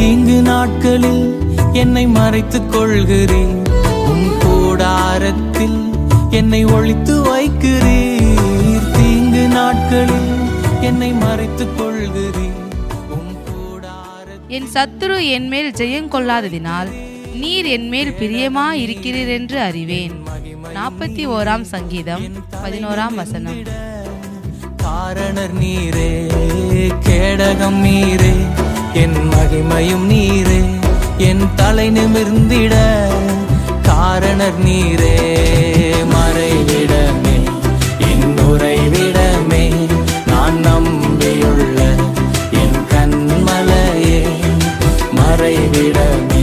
தீங்கு நாட்களில் என்னை மறைத்துக் கொள்கிறீர் உம் கூடாரத்தில் என்னை ஒழித்து வைக்கிறீர். தீங்கு நாட்களில் என்னை மறைத்துக் கொள்கிறீர் என் சத்துரு என்மேல் ஜெயங்கொள்ளாததினால் நீர் என்மேல் பிரியமா இருக்கிறீர் என்று அறிவேன். நாற்பத்தி ஓராம் சங்கீதம் பதினோராம் வசனம். காரணர் நீரே கேடகம் நீரே என் மகிமையும் நீரே. என் தலை நிமிர்ந்திட காரணர் நீரே. மறைவிடமே என் உறைவிடமே. நான் நம்பியுள்ள என் கண்மலையே. மறைவிடமே.